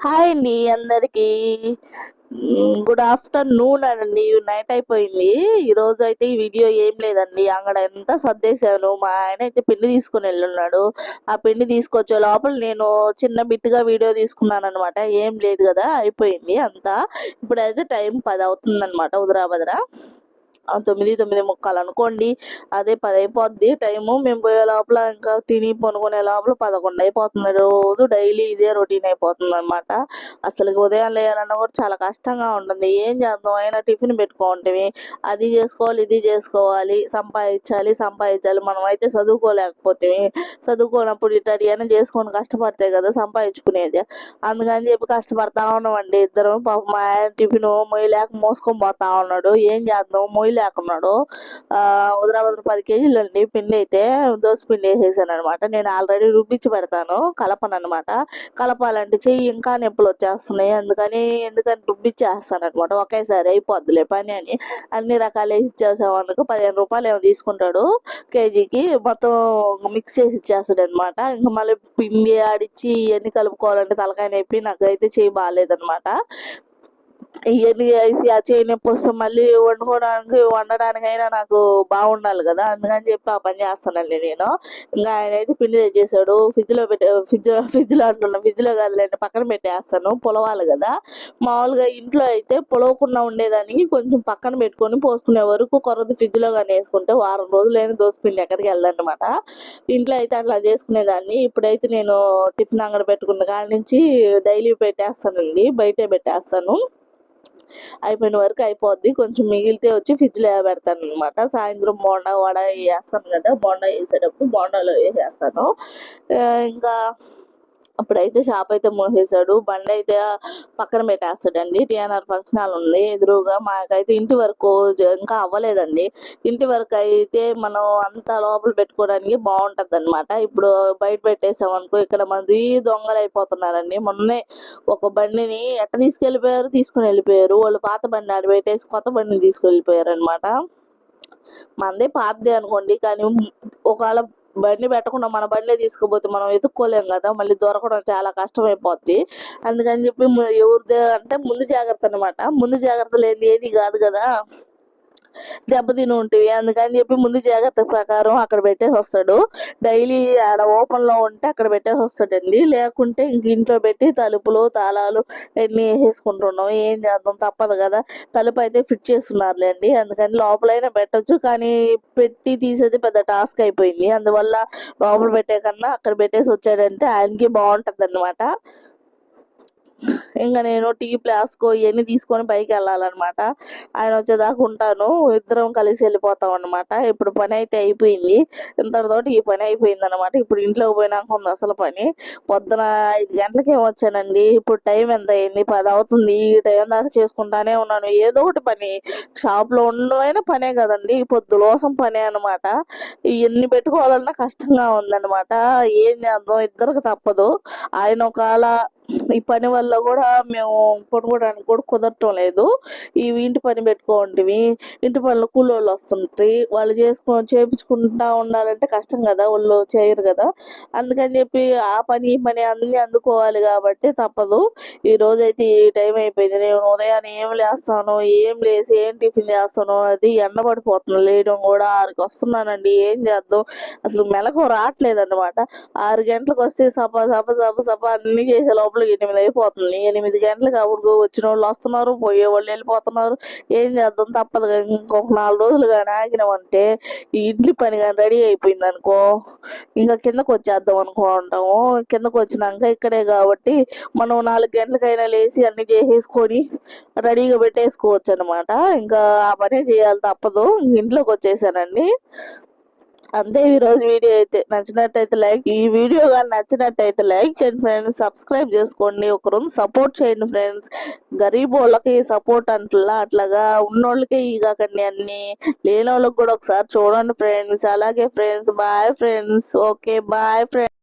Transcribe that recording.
Hi అండి అందరికి. Good afternoon అండి నైట్ అయిపోయింది. ఈ రోజు అయితే ఈ వీడియో ఏం లేదండి. అక్కడ ఎంత సర్దేశాను. మా ఆయన అయితే పిండి తీసుకుని వెళ్ళున్నాడు. ఆ పిండి తీసుకొచ్చే లోపల నేను చిన్న బిట్టుగా వీడియో తీసుకున్నాను అనమాట ఏం లేదు కదా అయిపోయింది అంతా. ఇప్పుడైతే టైం పది అవుతుంది అనమాట ఉదరా బదరా ఆ తొమ్మిది తొమ్మిది ముక్కలు అనుకోండి. అదే పది అయిపోద్ది టైము మేము పోయే లోపల ఇంకా తిని పనుకునే లోపల పదకొండు అయిపోతుంది. రోజు డైలీ ఇదే రొటీన్ అయిపోతుంది అనమాట అసలు ఉదయం లేయాలన్నా కూడా చాలా కష్టంగా ఉంటుంది. ఏం చేద్దాం? అయినా టిఫిన్ పెట్టుకుంటే అది చేసుకోవాలి ఇది చేసుకోవాలి. సంపాదించాలి సంపాదించాలి. మనం అయితే చదువుకోలేకపోతే చదువుకోనప్పుడు ఇట్లాంటి అయినా చేసుకొని కష్టపడితే కదా సంపాదించుకునేది. అందుకని చెప్పి కష్టపడతా ఉన్నామండి. ఇద్దరు పాప మా ఆయన టిఫిన్ మొయ్యలేక మోసుకొని పోతా ఉన్నాడు. ఏం చేద్దాం? మొయ్యలే లేకున్నాడు. ఆ పది కేజీలు అండి పిండి అయితే దోశ పిండి వేసేసాను అనమాట నేను ఆల్రెడీ రుబ్బించి పెడతాను కలపను అనమాట కలపాలంటే చెయ్యి ఇంకా నొప్పులు వచ్చేస్తున్నాయి. అందుకని ఎందుకని రుబ్బిచ్చేస్తాను అనమాట ఒకేసారి అయిపోద్దిలే పని అని అన్ని రకాలు వేసి ఇచ్చేసామనుకో పదిహేను రూపాయలు ఏమో తీసుకుంటాడు కేజీకి. మొత్తం మిక్స్ చేసి ఇచ్చేస్తాడు అనమాట ఇంకా మళ్ళీ పిండి ఆడిచ్చి ఇవన్నీ కలుపుకోవాలంటే తలకాయ నొప్పి నాకైతే చేయి బాగాలేదనమాట ఇవన్నీ వేసి ఆ చేయి నొప్పి వస్తే మళ్ళీ వండుకోవడానికి వండడానికైనా నాకు బాగుండాలి కదా. అందుకని చెప్పి ఆ పని చేస్తానండి నేను. ఇంకా ఆయన అయితే పిండి తెచ్చేసాడు. ఫ్రిడ్జ్లో పెట్టే ఫ్రిడ్జ్ ఫ్రిడ్జ్లో అంటున్నా ఫ్రిడ్జ్లో కాదులేండి పక్కన పెట్టేస్తాను పొలవాలి కదా. మామూలుగా ఇంట్లో అయితే పొలవకుండా ఉండేదానికి కొంచెం పక్కన పెట్టుకొని పోసుకునే వరకు కొరది ఫ్రిడ్జ్లో కానీ వేసుకుంటే వారం రోజులైన దోశ పిండి ఎక్కడికి వెళ్ళదన్నమాట. ఇంట్లో అయితే అట్లా చేసుకునేదాన్ని. ఇప్పుడైతే నేను టిఫిన్ అంగడి పెట్టుకున్న కాడి నుంచి డైలీ పెట్టేస్తానండి బయటే పెట్టేస్తాను. అయిపోయిన వరకు అయిపోద్ది. కొంచెం మిగిలితే వచ్చి ఫ్రిడ్జ్లో పెడతాను అనమాట సాయంత్రం బోండా వడ వేస్తాను కదా బోండా వేసేటప్పుడు బోండాలో వేసేస్తాను ఆ, ఇంకా అప్పుడైతే షాప్ అయితే మూసేశాడు. బండి అయితే పక్కన పెట్టేస్తాడండి. టిఎన్ఆర్ ఫంక్షన్ హాల్ ఉంది. ఎదురుగా మాకైతే ఇంటి వరకు ఇంకా అవ్వలేదండి. ఇంటి వరకు అయితే మనం అంత లోపల పెట్టుకోవడానికి బాగుంటుంది అనమాట ఇప్పుడు బయట పెట్టేసాం అనుకో ఇక్కడ మంది దొంగలు అయిపోతున్నారండి మొన్నే ఒక బండిని ఎట్ట తీసుకెళ్ళిపోయారు? తీసుకుని వెళ్ళిపోయారు. వాళ్ళు పాత బండి ఆడ పెట్టేసి కొత్త బండిని తీసుకెళ్ళిపోయారు అనమాట మందే పాతదే అనుకోండి. కానీ ఒకవేళ బండి పెట్టకుండా మన బండి తీసుకుపోతే మనం ఎత్తుక్కోలేం కదా మళ్ళీ దొరకడం చాలా కష్టం అయిపోద్ది అందుకని చెప్పి ఎవరిదే అంటే ముందు జాగ్రత్త అనమాట ముందు జాగ్రత్త ఏంది ఏది కాదు కదా. దెబ్బతిని ఉంటుంది అందుకని చెప్పి ముందు జాగ్రత్త ప్రకారం అక్కడ పెట్టేసి వస్తాడు. డైలీ ఆడ ఓపెన్లో ఉంటే అక్కడ పెట్టేసి వస్తాడండి. లేకుంటే ఇంక ఇంట్లో పెట్టి తలుపులు తాళాలు అన్ని వేసేసుకుంటున్నాం ఏం చేద్దాం? తప్పదు కదా. తలుపు అయితే ఫిట్ చేస్తున్నారులేండి. అందుకని లోపలైనా పెట్టొచ్చు. కానీ పెట్టి తీసేది పెద్ద టాస్క్ అయిపోయింది. అందువల్ల లోపల పెట్టే కన్నా అక్కడ పెట్టేసి వచ్చాడంటే ఆయనకి బాగుంటది అనమాట ఇంకా నేను టీ ప్లాస్కో ఇవన్నీ తీసుకొని పైకి వెళ్ళాలన్నమాట. ఆయన వచ్చేదాకా ఉంటాను. ఇద్దరం కలిసి వెళ్ళిపోతాం అనమాట ఇప్పుడు పని అయితే అయిపోయింది. ఇంతటితోటి ఈ పని అయిపోయింది అనమాట ఇప్పుడు ఇంట్లోకి పోయినాక ఉంది అసలు పని. పొద్దున ఐదు గంటలకి వచ్చానండి. ఇప్పుడు టైం ఎంత అయింది? పది అవుతుంది. ఈ టైం దాకా చేసుకుంటానే ఉన్నాను. ఏదో ఒకటి పని. షాప్లో పనే కదండి. పొద్దు లోసం పనే అనమాట ఇవన్నీ పెట్టుకోవాలన్నా కష్టంగా ఉందన్నమాట. ఏం చేద్దాం? ఇద్దరికి తప్పదు. ఆయన ఒకవేళ ఈ పని వల్ల కూడా మేము పడుకోవడానికి కూడా కుదరటం లేదు. ఈ ఇంటి పని పెట్టుకోంటివి ఇంటి పనులు కూలోళ్ళు వస్తుంటాయి వాళ్ళు చేసుకొని చేయించుకుంటా ఉండాలంటే కష్టం కదా వాళ్ళు చేయరు కదా. అందుకని చెప్పి ఆ పని ఈ పని అన్ని అందుకోవాలి కాబట్టి తప్పదు. ఈ రోజు అయితే ఈ టైం అయిపోయింది. నేను ఉదయాన్నే ఏం లేస్తాను ఏం లేసి ఏం టిఫిన్ చేస్తాను అది ఎండ పడిపోతుంది లేయడం కూడా ఆరుకి వస్తున్నానండి. ఏం చేద్దాం? అసలు మెలకు రావట్లేదు అనమాట ఆరు గంటలకు వస్తే సప సప సప సప అన్ని చేసే లోపల ఎనిమిది అయిపోతుంది. ఎనిమిది గంటలకు అప్పుడు వచ్చిన వాళ్ళు వస్తున్నారు పోయే వాళ్ళు వెళ్ళిపోతున్నారు. ఏం చేద్దాం? తప్పదు ఇంకొక నాలుగు రోజులు కానీ ఆగినామంటే ఈ ఇంటి పని కానీ రెడీ అయిపోయింది అనుకో ఇంకా కిందకు వచ్చేద్దాం అనుకుంటాము కిందకు వచ్చినాక ఇక్కడే కాబట్టి మనం నాలుగు గంటలకైనా లేచి అన్ని చేసేసుకొని రెడీగా పెట్టేసుకోవచ్చు అనమాట ఇంకా ఆ పనే చేయాలి తప్పదు. ఇంట్లోకి వచ్చేసానండి. అంతే ఈ రోజు వీడియో అయితే. నచ్చినట్టయితే లైక్ ఈ వీడియో కానీ నచ్చినట్టయితే లైక్ చేయండి ఫ్రెండ్స్. సబ్స్క్రైబ్ చేసుకోండి. ఒకరోజు సపోర్ట్ చేయండి ఫ్రెండ్స్. గరీబ్ వాళ్ళకి సపోర్ట్ అంటలా అట్లాగా ఉన్నోళ్ళకే ఇవ్వకండి అన్ని. లేని వాళ్ళకి కూడా ఒకసారి చూడండి ఫ్రెండ్స్. అలాగే friends bye friends. Okay bye friends.